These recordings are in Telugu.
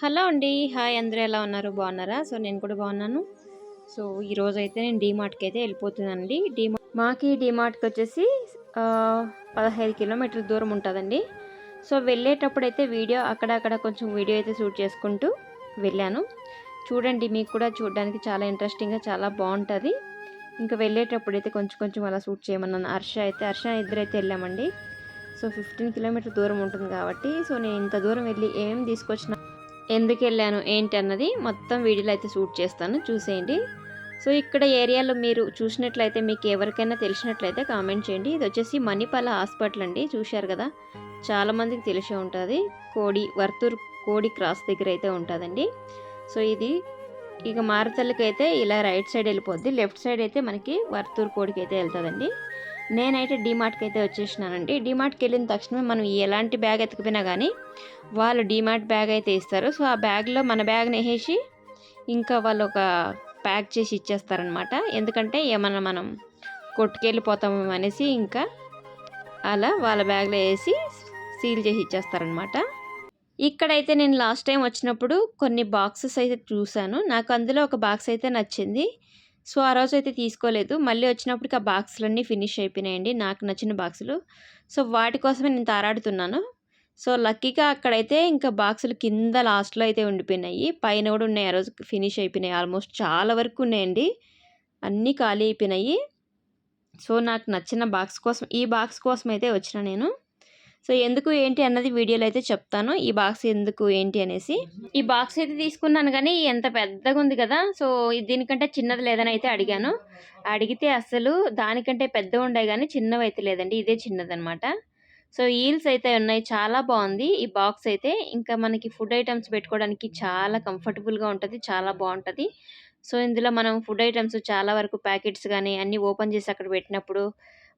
హలో అండి. హాయ్ అందరూ ఎలా ఉన్నారు? బాగున్నారా? సో నేను కూడా బాగున్నాను. సో ఈరోజు అయితే నేను డీమార్ట్కి అయితే వెళ్ళిపోతున్నానండి. డీమార్ట్ మాకి డీమార్ట్కి వచ్చేసి పదహైదు కిలోమీటర్ల దూరం ఉంటుందండి. సో వెళ్ళేటప్పుడు అయితే వీడియో అక్కడక్కడ కొంచెం వీడియో అయితే షూట్ చేసుకుంటూ వెళ్ళాను. చూడండి మీకు కూడా చూడడానికి చాలా ఇంట్రెస్టింగ్గా చాలా బాగుంటుంది. ఇంకా వెళ్ళేటప్పుడు అయితే కొంచెం కొంచెం అలా షూట్ చేయమన్నాను. హర్ష అయితే హర్ష ఇద్దరైతే వెళ్ళామండి. సో ఫిఫ్టీన్ కిలోమీటర్ దూరం ఉంటుంది కాబట్టి సో నేను ఇంత దూరం వెళ్ళి ఏమేమి తీసుకొచ్చిన ఎందుకు వెళ్ళాను ఏంటి అన్నది మొత్తం వీడియోలో అయితే షూట్ చేస్తాను. చూసేయండి. సో ఇక్కడ ఏరియాలో మీరు చూసినట్లయితే మీకు ఎవరికైనా తెలిసినట్లయితే కామెంట్ చేయండి. ఇది వచ్చేసి మణిపాల హాస్పిటల్ అండి. చూశారు కదా? చాలామందికి తెలిసే ఉంటుంది. కోడి వర్తూర్ కోడి క్రాస్ దగ్గర అయితే ఉంటుందండి. సో ఇది ఇక మారుతల్లికి అయితే ఇలా రైట్ సైడ్ వెళ్ళిపోద్ది. లెఫ్ట్ సైడ్ అయితే మనకి వర్తూర్ కోడికి అయితే వెళ్తుందండి. నేనైతే డీమార్ట్కి అయితే వచ్చేసినానండి. డీమార్ట్కి వెళ్ళిన తక్షణమే మనం ఎలాంటి బ్యాగ్ ఎత్తుకుపోయినా కానీ వాళ్ళు డీమార్ట్ బ్యాగ్ అయితే ఇస్తారు. సో ఆ బ్యాగ్లో మన బ్యాగ్ని వేసేసి ఇంకా వాళ్ళు ఒక ప్యాక్ చేసి ఇచ్చేస్తారనమాట ఎందుకంటే ఏమన్నా మనం కొట్టుకెళ్ళిపోతాము అనేసి ఇంకా అలా వాళ్ళ బ్యాగ్లో వేసి సీల్ చేసి ఇచ్చేస్తారనమాట ఇక్కడైతే నేను లాస్ట్ టైం వచ్చినప్పుడు కొన్ని బాక్సెస్ అయితే చూశాను. నాకు అందులో ఒక బాక్స్ అయితే నచ్చింది. సో ఆ రోజు అయితే తీసుకోలేదు. మళ్ళీ వచ్చినప్పటికి ఆ బాక్సులన్నీ ఫినిష్ అయిపోయినాయండి. నాకు నచ్చిన బాక్సులు సో వాటి కోసమే నేను తారాడుతున్నాను. సో లక్కీగా అక్కడైతే ఇంకా బాక్సులు కింద లాస్ట్లో అయితే ఉండిపోయినాయి. పైన కూడా ఉన్నాయి. ఆ రోజు ఫినిష్ అయిపోయినాయి. ఆల్మోస్ట్ చాలా వరకు ఉన్నాయండి. అన్నీ ఖాళీ అయిపోయినాయి. సో నాకు నచ్చిన బాక్స్ కోసం ఈ బాక్స్ కోసం అయితే వచ్చిన నేను. సో ఎందుకు ఏంటి అన్నది వీడియోలో అయితే చెప్తాను. ఈ బాక్స్ ఎందుకు ఏంటి అనేసి. ఈ బాక్స్ అయితే తీసుకున్నాను కానీ ఎంత పెద్దగా ఉంది కదా! సో దీనికంటే చిన్నది లేదని అయితే అడిగాను. అడిగితే అసలు దానికంటే పెద్ద ఉండే కానీ చిన్నవి అయితే లేదండి. ఇదే చిన్నదనమాట సో ఈల్స్ అయితే ఉన్నాయి. చాలా బాగుంది. ఈ బాక్స్ అయితే ఇంకా మనకి ఫుడ్ ఐటమ్స్ పెట్టుకోవడానికి చాలా కంఫర్టబుల్గా ఉంటుంది. చాలా బాగుంటుంది. సో ఇందులో మనం ఫుడ్ ఐటమ్స్ చాలా వరకు ప్యాకెట్స్ కానీ అన్నీ ఓపెన్ చేసి అక్కడ పెట్టినప్పుడు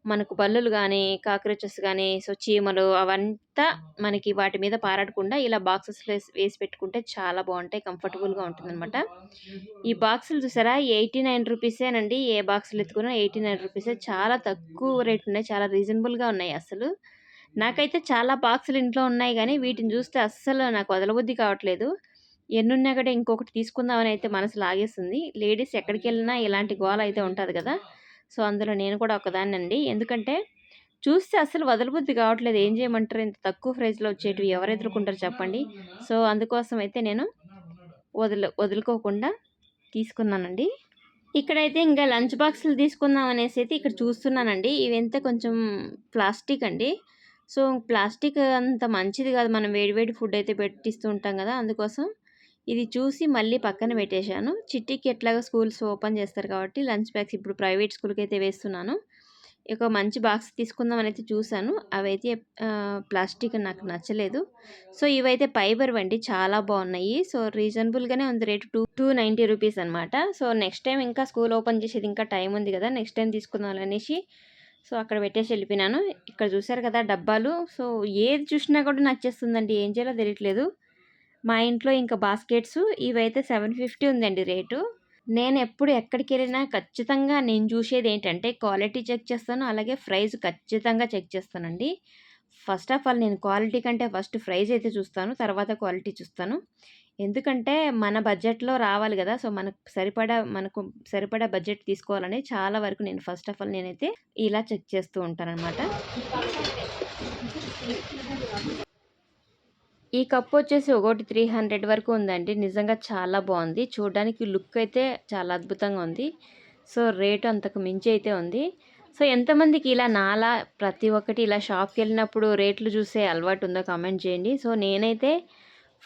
మనకు బల్లులు కానీ కాక్రోచెస్ కానీ సో చీమలు అవంతా మనకి వాటి మీద పారాడకుండా ఇలా బాక్సెస్ వేసి పెట్టుకుంటే చాలా బాగుంటాయి. కంఫర్టబుల్గా ఉంటుందన్నమాట. ఈ బాక్సులు చూసారా? ఎయిటీ నైన్ రూపీసేనండి ఏ బాక్సులు ఎత్తుకున్నా ఎయిటీ నైన్ రూపీసే. చాలా తక్కువ రేట్ ఉన్నాయి. చాలా రీజనబుల్గా ఉన్నాయి అసలు. నాకైతే చాలా బాక్సులు ఇంట్లో ఉన్నాయి కానీ వీటిని చూస్తే అస్సలు నాకు వదలబుద్ధి కావట్లేదు. ఎన్నున్నా కూడా ఇంకొకటి తీసుకుందామని అయితే మనసు లాగేస్తుంది లేడీస్ ఎక్కడికి వెళ్ళినా ఇలాంటి గోల అయితే ఉంటుంది కదా! సో అందులో నేను కూడా ఒకదాన్ని అండి ఎందుకంటే చూస్తే అసలు వదలబుద్ధి కావట్లేదు. ఏం చేయమంటారు? ఇంత తక్కువ ప్రైస్లో వచ్చేటివి ఎవరు ఎదుర్కొంటారు చెప్పండి? సో అందుకోసం అయితే నేను వదులు వదులుకోకుండా తీసుకున్నానండి. ఇక్కడైతే ఇంకా లంచ్ బాక్సులు తీసుకుందాం అనేసి అయితే ఇక్కడ చూస్తున్నానండి. ఇవంతా కొంచెం ప్లాస్టిక్ అండి. సో ప్లాస్టిక్ అంత మంచిది కాదు. మనం వేడివేడి ఫుడ్ అయితే పెట్టిస్తూ ఉంటాం కదా! అందుకోసం ఇది చూసి మళ్ళీ పక్కన పెట్టేశాను. చిట్టికి ఎట్లాగా స్కూల్స్ ఓపెన్ చేస్తారు కాబట్టి లంచ్ బ్యాగ్స్ ఇప్పుడు ప్రైవేట్ స్కూల్కి అయితే వేస్తున్నాను. ఒక మంచి బాక్స్ తీసుకుందామని అయితే చూశాను. అవైతే ప్లాస్టిక్ నాకు నచ్చలేదు. సో ఇవైతే ఫైబర్ వండి చాలా బాగున్నాయి. సో రీజనబుల్గానే ఉంది rate two two ninety rupees అనమాట సో నెక్స్ట్ టైం ఇంకా స్కూల్ ఓపెన్ చేసేది ఇంకా టైం ఉంది కదా! నెక్స్ట్ టైం తీసుకుందాం అనేసి సో అక్కడ పెట్టేసి వెళ్ళిపోయినాను ఇక్కడ చూశారు కదా డబ్బాలు. సో ఏది చూసినా కూడా నచ్చేస్తుందండి. ఏం చేయాలో తెలియట్లేదు. మా ఇంట్లో ఇంకా బాస్కెట్స్ ఇవైతే సెవెన్ ఫిఫ్టీ ఉందండి రేటు. నేను ఎప్పుడు ఎక్కడికి వెళ్ళినా ఖచ్చితంగా నేను చూసేది ఏంటంటే క్వాలిటీ చెక్ చేస్తాను. అలాగే ప్రైస్ ఖచ్చితంగా చెక్ చేస్తానండి. ఫస్ట్ ఆఫ్ ఆల్ నేను క్వాలిటీ కంటే ఫస్ట్ ప్రైస్ అయితే చూస్తాను. తర్వాత క్వాలిటీ చూస్తాను. ఎందుకంటే మన బడ్జెట్లో రావాలి కదా! సో మనకు సరిపడా మనకు సరిపడా బడ్జెట్ తీసుకోవాలని చాలా వరకు నేను ఫస్ట్ ఆఫ్ ఆల్ నేనైతే ఇలా చెక్ చేస్తూ ఉంటానన్నమాట. ఈ కప్ వచ్చేసి ఒకటి త్రీ హండ్రెడ్ వరకు ఉందండి. నిజంగా చాలా బాగుంది. చూడడానికి లుక్ అయితే చాలా అద్భుతంగా ఉంది. సో రేటు అంతకు మించి అయితే ఉంది. సో ఎంతమందికి ఇలా నాలా ప్రతి ఒక్కటి ఇలా షాప్కి వెళ్ళినప్పుడు రేట్లు చూసే అలవాటు ఉందో కామెంట్ చేయండి. సో నేనైతే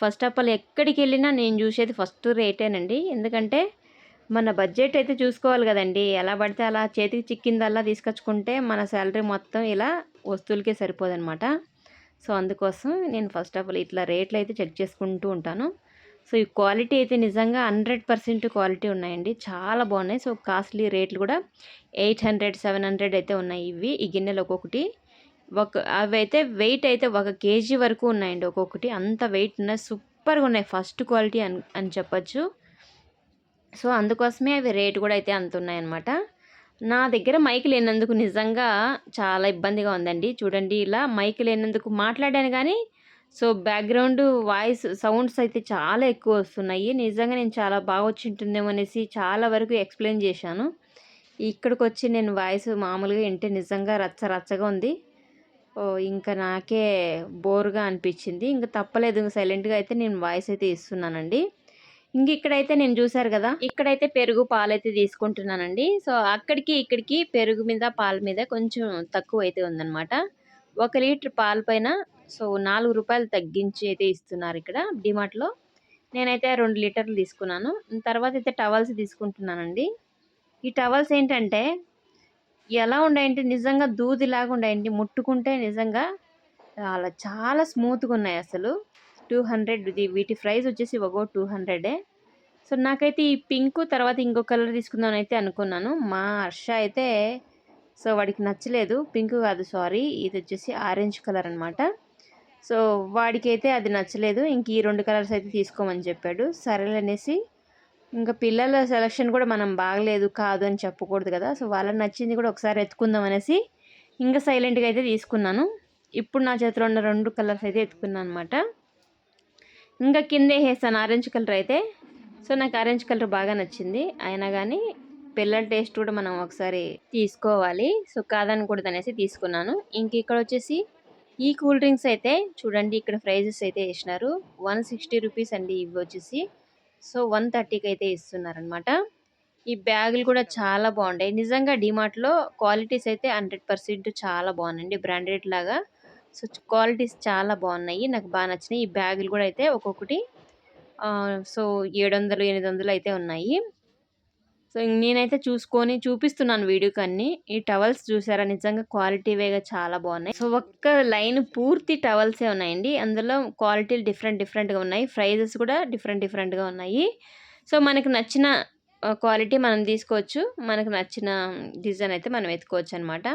ఫస్ట్ ఆఫ్ ఆల్ ఎక్కడికి వెళ్ళినా నేను చూసేది ఫస్ట్ రేటేనండి. ఎందుకంటే మన బడ్జెట్ అయితే చూసుకోవాలి కదండి. ఎలా పడితే అలా చేతికి చిక్కిందల్లా తీసుకొచ్చుకుంటే మన శాలరీ మొత్తం ఇలా వస్తువులకే సరిపోదన్నమాట. సో అందుకోసం నేను ఫస్ట్ ఆఫ్ ఆల్ ఇట్లా రేట్లు అయితే చెక్ చేసుకుంటూ ఉంటాను. సో ఈ క్వాలిటీ అయితే నిజంగా హండ్రెడ్ పర్సెంట్ క్వాలిటీ ఉన్నాయండి. చాలా బాగున్నాయి. సో కాస్ట్లీ రేట్లు కూడా ఎయిట్ హండ్రెడ్ సెవెన్ హండ్రెడ్ అయితే ఉన్నాయి ఇవి. ఈ గిన్నెలు ఒక్కొక్కటి. ఒక అవి అయితే వెయిట్ అయితే ఒక కేజీ వరకు ఉన్నాయండి ఒక్కొక్కటి. అంత వెయిట్ ఉన్నాయి. సూపర్గా ఉన్నాయి. ఫస్ట్ క్వాలిటీ అని అని చెప్పచ్చు. సో అందుకోసమే అవి రేట్ కూడా అయితే అంత ఉన్నాయన్నమాట. నా దగ్గర మైక్ లేనందుకు నిజంగా చాలా ఇబ్బందిగా ఉందండి. చూడండి ఇలా మైక్ లేనందుకు మాట్లాడాను కానీ సో బ్యాక్గ్రౌండ్ వాయిస్ సౌండ్స్ అయితే చాలా ఎక్కువ వస్తున్నాయి. నిజంగా నేను చాలా బాగా వచ్చి ఉంటుందేమో అనేసి చాలా వరకు ఎక్స్ప్లెయిన్ చేశాను. ఇక్కడికి వచ్చి నేను వాయిస్ మామూలుగా వింటే నిజంగా రచ్చ రచ్చగా ఉంది. ఇంకా నాకే బోర్గా అనిపించింది. ఇంకా తప్పలేదు. సైలెంట్గా అయితే నేను వాయిస్ అయితే ఇస్తున్నానండి. ఇంక ఇక్కడైతే నేను చూసారు కదా ఇక్కడైతే పెరుగు పాలైతే తీసుకుంటున్నానండి. సో అక్కడికి ఇక్కడికి పెరుగు మీద పాల మీద కొంచెం తక్కువ అయితే ఉందన్నమాట. ఒక లీటర్ పాల పైన సో నాలుగు రూపాయలు తగ్గించి అయితే ఇస్తున్నారు ఇక్కడ డిమార్ట్లో. నేనైతే రెండు లీటర్లు తీసుకున్నాను. తర్వాత అయితే టవల్స్ తీసుకుంటున్నానండి. ఈ టవల్స్ ఏంటంటే ఎలా ఉన్నాయంటే నిజంగా దూదిలాగా ఉన్నాయండి ముట్టుకుంటే నిజంగా అలా చాలా స్మూత్గా ఉన్నాయి అసలు. టూ హండ్రెడ్ ఇది వీటి ప్రైస్ వచ్చేసి ఒకో టూ హండ్రెడే. సో నాకైతే ఈ పింక్ తర్వాత ఇంకో కలర్ తీసుకుందామని అయితే అనుకున్నాను. మా హర్ష అయితే సో వాడికి నచ్చలేదు. పింక్ కాదు సారీ. ఇది వచ్చేసి ఆరెంజ్ కలర్ అనమాట సో వాడికైతే అది నచ్చలేదు. ఇంక ఈ రెండు కలర్స్ అయితే తీసుకోమని చెప్పాడు. సరేలే అనేసి ఇంకా పిల్లల సెలక్షన్ కూడా మనం బాగలేదు కాదు అని చెప్పకూడదు కదా. సో వాళ్ళకి నచ్చింది కూడా ఒకసారి ఎత్తుకుందాం అనేసి ఇంకా సైలెంట్గా అయితే తీసుకున్నాను. ఇప్పుడు నా చేతిలో ఉన్న రెండు కలర్స్ అయితే ఎత్తుకున్నాను అనమాట ఇంకా కిందే వేసాను ఆరెంజ్ కలర్ అయితే. సో నాకు ఆరెంజ్ కలర్ బాగా నచ్చింది. అయినా కానీ పిల్లల టేస్ట్ కూడా మనం ఒకసారి తీసుకోవాలి. సో కాదనకూడదు అనేసి తీసుకున్నాను. ఇంక ఇక్కడ వచ్చేసి ఈ కూల్ డ్రింక్స్ అయితే చూడండి ఇక్కడ ప్రైజెస్ అయితే వేసినారు. వన్ సిక్స్టీ రూపీస్ అండి ఇవి వచ్చేసి. సో వన్ థర్టీకి అయితే ఇస్తున్నారనమాట. ఈ బ్యాగులు కూడా చాలా బాగుంటాయి. నిజంగా డిమార్ట్లో క్వాలిటీస్ అయితే హండ్రెడ్ పర్సెంట్ చాలా బాగున్నాయండి. బ్రాండెడ్ లాగా. సో క్వాలిటీస్ చాలా బాగున్నాయి. నాకు బాగా నచ్చినాయి. ఈ బ్యాగులు కూడా అయితే ఒక్కొక్కటి సో ఏడు వందలు ఎనిమిది వందలు అయితే ఉన్నాయి. సో నేనైతే చూసుకొని చూపిస్తున్నాను వీడియోకి అన్ని ఈ టవల్స్ చూసారా? నిజంగా క్వాలిటీ వేగా చాలా బాగున్నాయి. సో ఒక్క లైన్ పూర్తి టవల్సే ఉన్నాయండి. అందులో క్వాలిటీలు డిఫరెంట్ డిఫరెంట్గా ఉన్నాయి. ప్రైజెస్ కూడా డిఫరెంట్ డిఫరెంట్గా ఉన్నాయి. సో మనకు నచ్చిన క్వాలిటీ మనం తీసుకోవచ్చు. మనకు నచ్చిన డిజైన్ అయితే మనం ఎత్తుకోవచ్చు అనమాట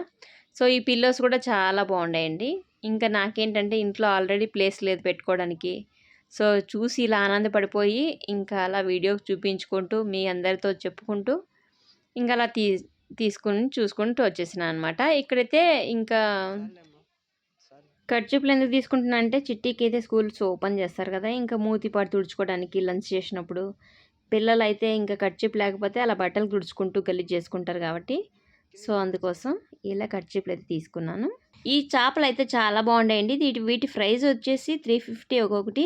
సో ఈ పిల్లోస్ కూడా చాలా బాగున్నాయండి ఇంకా నాకేంటంటే ఇంట్లో ఆల్రెడీ ప్లేస్ లేదు పెట్టుకోవడానికి. సో చూసి ఇలా ఆనందపడిపోయి ఇంకా అలా వీడియో చూపించుకుంటూ మీ అందరితో చెప్పుకుంటూ ఇంకా అలా తీ తీసుకుని చూసుకుంటూ వచ్చేసిన అనమాట ఇక్కడైతే ఇంకా ఖర్చులు ఎందుకు తీసుకుంటున్నా అంటే చిట్టీకి అయితే స్కూల్స్ ఓపెన్ చేస్తారు కదా ఇంకా మూతి పాటు తుడుచుకోవడానికి లంచ్ చేసినప్పుడు పిల్లలు అయితే ఇంకా ఖర్చుపు లేకపోతే అలా బట్టలు తుడుచుకుంటూ గలీజ్ చేసుకుంటారు కాబట్టి. సో అందుకోసం ఇలా ఖర్చులు అయితే తీసుకున్నాను. ఈ చేపలు అయితే చాలా బాగుంటాయండి. వీటి వీటి ప్రైస్ వచ్చేసి త్రీ ఫిఫ్టీ ఒక్కొక్కటి.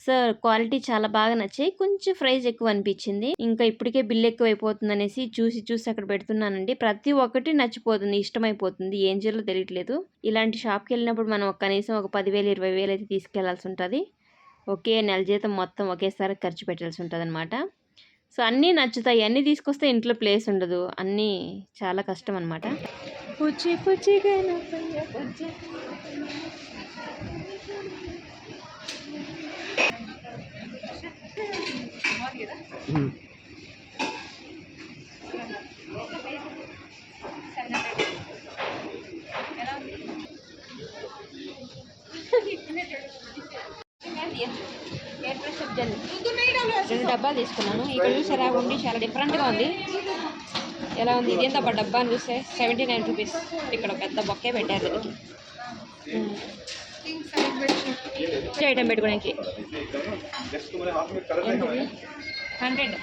సో క్వాలిటీ చాలా బాగా నచ్చాయి. కొంచెం ప్రైస్ ఎక్కువ అనిపించింది. ఇంకా ఇప్పటికే బిల్ ఎక్కువ అయిపోతుంది అనేసి చూసి చూసి అక్కడ పెడుతున్నానండి. ప్రతి ఒక్కటి నచ్చిపోతుంది ఇష్టమైపోతుంది. ఏం చేయాలో తెలియట్లేదు. ఇలాంటి షాప్కి వెళ్ళినప్పుడు మనం కనీసం ఒక పదివేలు ఇరవై వేలు అయితే తీసుకెళ్ళాల్సి ఉంటుంది. ఒకే నెల జీతం మొత్తం ఒకేసారి ఖర్చు పెట్టాల్సి ఉంటుంది అనమాట సో అన్నీ నచ్చుతాయి. అన్నీ తీసుకొస్తే ఇంట్లో ప్లేస్ ఉండదు. అన్నీ చాలా కష్టం అనమాట రెండు డబ్బాలు తీసుకున్నాను. ఇక్కడ చూసారా ఉండి చాలా డిఫరెంట్గా ఉంది. ఎలా ఉంది? ఇది ఎంత? డబ్బా అని చూస్తే సెవెంటీ నైన్ రూపీస్ ఇక్కడ పెద్ద బొక్కే పెట్టారు దీనికి. ఐటమ్ పెట్టుకోడానికి హండ్రెడ్.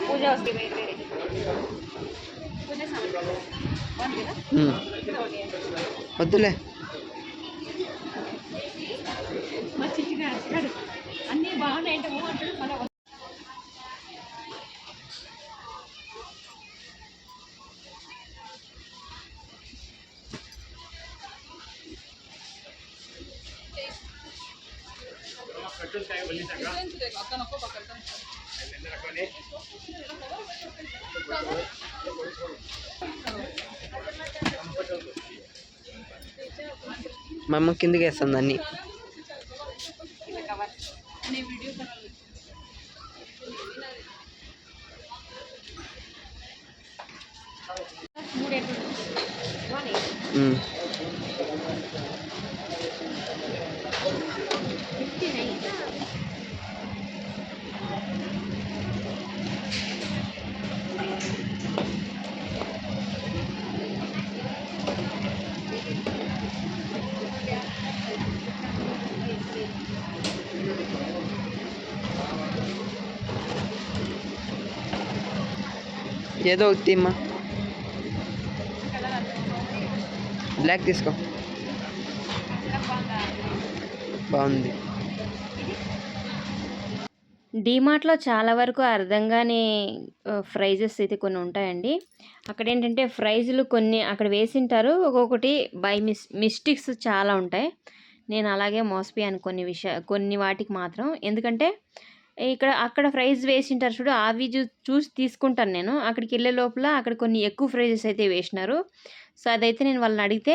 పూజ వస్తుంది వద్దులే. అన్నీ బాగున్నాయంటే అంటాడు మా అమ్మ కిందకి వేస్తుంది అన్ని ఉమ్. ఏదో ఒకటి తీమ్మా బ్లాక్ తీసుకో బాగుంది డీమార్ట్లో చాలా వరకు అర్థం కాని ప్రైజెస్ అయితే కొన్ని ఉంటాయండి. అక్కడ ఏంటంటే ప్రైజులు కొన్ని అక్కడ వేసింటారు. ఒక్కొక్కటి బై మిస్ మిస్టేక్స్ చాలా ఉంటాయి. నేను అలాగే మోసపోయాను కొన్ని విషయ కొన్ని వాటికి మాత్రం. ఎందుకంటే ఇక్కడ అక్కడ ప్రైజ్ వేసింటారు చూడు అవి చూ చూసి తీసుకుంటాను నేను. అక్కడికి వెళ్ళే లోపల అక్కడ కొన్ని ఎక్కువ ఫ్రైజెస్ అయితే వేసినారు. సో అదైతే నేను వాళ్ళని అడిగితే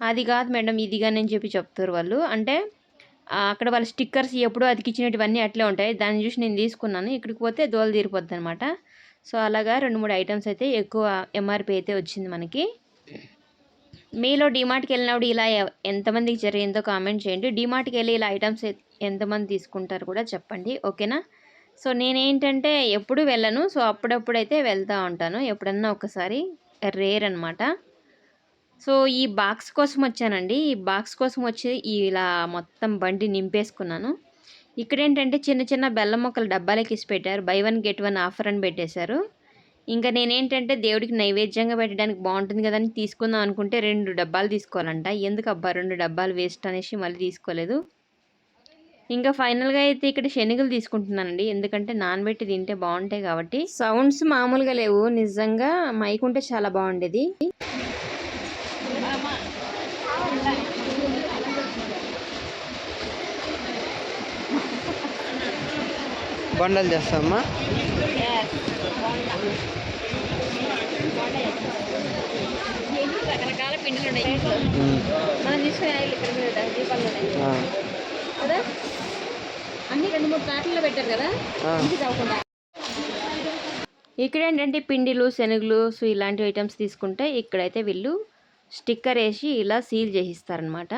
అది కాదు మేడం ఇదిగా నేను అని చెప్పి చెప్తారు వాళ్ళు. అంటే అక్కడ వాళ్ళ స్టిక్కర్స్ ఎప్పుడు అతికిచ్చినటువన్నీ అట్లే ఉంటాయి. దాన్ని చూసి నేను తీసుకున్నాను. ఇక్కడికి పోతే దోల తీరిపోద్ది అనమాట సో అలాగా రెండు మూడు ఐటమ్స్ అయితే ఎక్కువ ఎంఆర్పి అయితే వచ్చింది మనకి. మీలో డిమార్ట్కి వెళ్ళినప్పుడు ఇలా ఎంతమందికి జరిగిందో కామెంట్ చేయండి. డిమార్ట్కి వెళ్ళి ఇలా ఐటమ్స్ ఎంతమంది తీసుకుంటారు కూడా చెప్పండి ఓకేనా? సో నేనేంటంటే ఎప్పుడు వెళ్ళను. సో అప్పుడప్పుడు అయితే వెళ్తూ ఉంటాను. ఎప్పుడన్నా ఒకసారి రేర్ అనమాట సో ఈ బాక్స్ కోసం వచ్చానండి. ఈ బాక్స్ కోసం వచ్చి ఇలా మొత్తం బండి నింపేసుకున్నాను. ఇక్కడ ఏంటంటే చిన్న చిన్న బెల్లం మొక్కలు డబ్బాలకి ఇసి పెట్టారు. Buy one get one offer అని పెట్టేశారు. ఇంకా నేనేంటంటే దేవుడికి నైవేద్యంగా పెట్టడానికి బాగుంటుంది కదని తీసుకుందాం అనుకుంటే రెండు డబ్బాలు తీసుకోవాలంట. ఎందుకు అబ్బా రెండు డబ్బాలు వేస్ట్ అనేసి మళ్ళీ తీసుకోలేదు. ఇంకా ఫైనల్గా అయితే ఇక్కడ శనగలు తీసుకుంటున్నానండి. ఎందుకంటే నానబెట్టి తింటే బాగుంటాయి కాబట్టి. సౌండ్స్ మామూలుగా లేవు. నిజంగా మైక్ ఉంటే చాలా బాగుండేది. బండలు చేస్తామా రకరకాల పిండిలు ఉన్నాయి మనం తీసుకునే ఆయిల్ ఇక్కడ మీద దీపాలు ఉన్నాయి కదా? అన్ని రెండు మూడు పెట్టారు కదా? ఇంటికి ఇక్కడ ఏంటంటే పిండిలు శనగలు సో ఇలాంటి ఐటమ్స్ తీసుకుంటే ఇక్కడైతే వీళ్ళు స్టిక్కర్ వేసి ఇలా సీల్ చేసిస్తారనమాట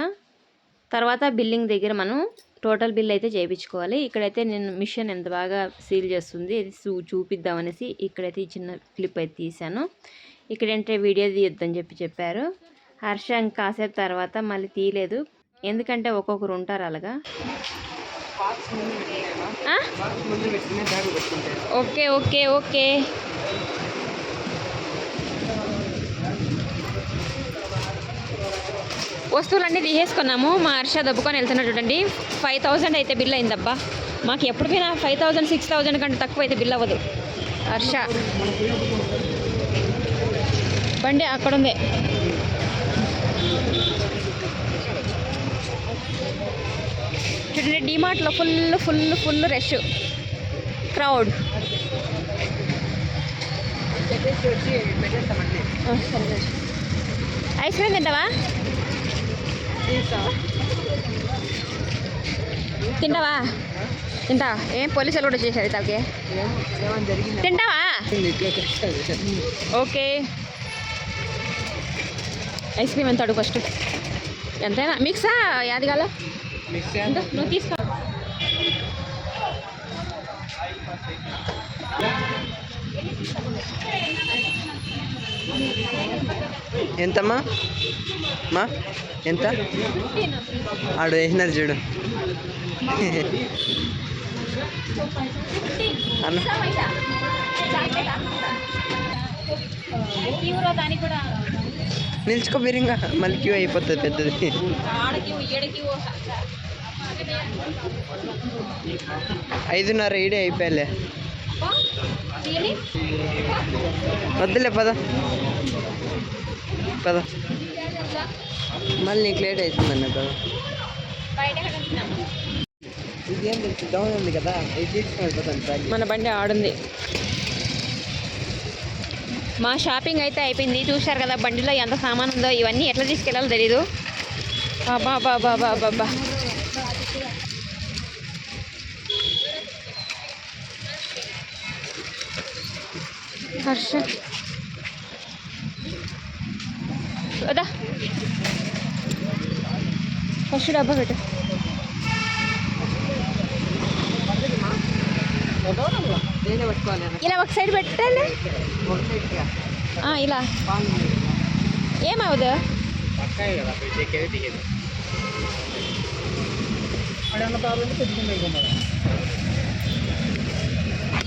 తర్వాత బిల్లింగ్ దగ్గర మనం టోటల్ బిల్ అయితే చేయించుకోవాలి. ఇక్కడైతే నేను మిషన్ ఎంత బాగా సీల్ చేస్తుంది ఇది చూ చూపిద్దామనేసి ఇక్కడైతే ఈ చిన్న క్లిప్ అయితే తీశాను. ఇక్కడంటే వీడియో తీయొద్దని చెప్పి చెప్పారు. హర్ష కాసేపు తర్వాత మళ్ళీ తీయలేదు. ఎందుకంటే ఒక్కొక్కరు ఉంటారు అలాగా? Okay okay okay. వస్తువులన్నీ తీసేసుకున్నాము. మా హర్ష దబ్బుకొని వెళ్తున్నా చూడండి. ఫైవ్ థౌజండ్ అయితే బిల్ అయిందబ్బా. మాకు ఎప్పుడు పోయినా ఫైవ్ థౌజండ్ సిక్స్ థౌజండ్ కంటే తక్కువ అయితే బిల్ అవ్వదు. హర్ష. బండి అక్కడ ఉంది చూడండి డిమార్ట్లో full full full rush crowd ice cream తింటావా? తింటావా? తింటావా ఏం పోలీసులు కూడా చేశారు తాకే తింటావా? ఓకే. ఐస్ క్రీమ్ ఎంత అడుగు ఫస్ట్ ఎంతైనా. మిక్సా? యాది కాల ఎంత నువ్వు తీసుకో ఎంతమ్మా మా ఎంత ఆడు వేసినారు చూడు అన్న దానికి కూడా నిల్చుకో మీరు ఇంకా మళ్ళీ క్యూ అయిపోతుంది పెద్దది. ఐదున్నర ఈడే అయిపోయాలే. వద్దులే పద. పద. మళ్ళీ నీకు లేట్ అవుతుందన్న పద. ఇదేం తెలుసు డౌన్ ఉంది కదా. ఇది తీసుకొని మన బండి ఆడుంది. మా షాపింగ్ అయితే అయిపోయింది. చూశారు కదా బండిలో ఎంత సామాన్ ఉందో ఇవన్నీ ఎట్లా తీసుకెళ్ళాలో తెలీదు. బాబా బాబా బాబా హర్ష. వదా. ఫస్ట్ డబ్బా పెట్టు. నేనే ఇలా ఒక సైడ్ పెట్టాలి ఆ, ఇలా. ఏమవుదు?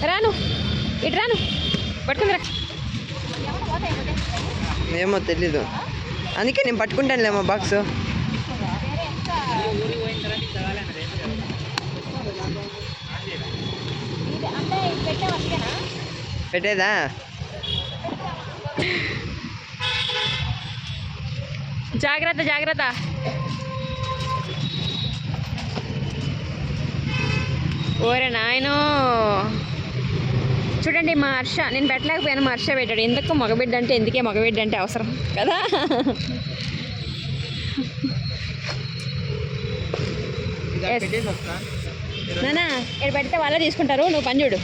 రాను. ఇటు రాను. పట్టుకుందిరా ఏమో తెలీదు. అందుకే నేను పట్టుకుంటానులేమో బాక్స్ అంటే పెట్టాం అందుకేనా పెట్టేదా? జాగ్రత్త జాగ్రత్త. ఓరే నాయనో. చూడండి మా హర్ష నేను పెట్టలేకపోయాను మా హర్ష పెట్టాడు. ఎందుకు మగబిడ్డ అంటే ఎందుకే మగబిడ్డ అంటే అవసరం కదా. నానా ఇక్కడ పెడితే వాళ్ళే తీసుకుంటారు. నువ్వు పని చూడు.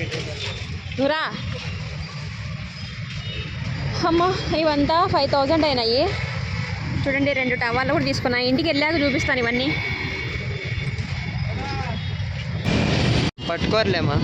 నువ్వురా అమ్మ ఇవంతా ఫైవ్ థౌజండ్ అయినాయి. చూడండి రెండు టవాళ్ళు కూడా తీసుకున్నా ఇంటికి వెళ్ళాక చూపిస్తాను ఇవన్నీ. పట్టుకోరలేమా?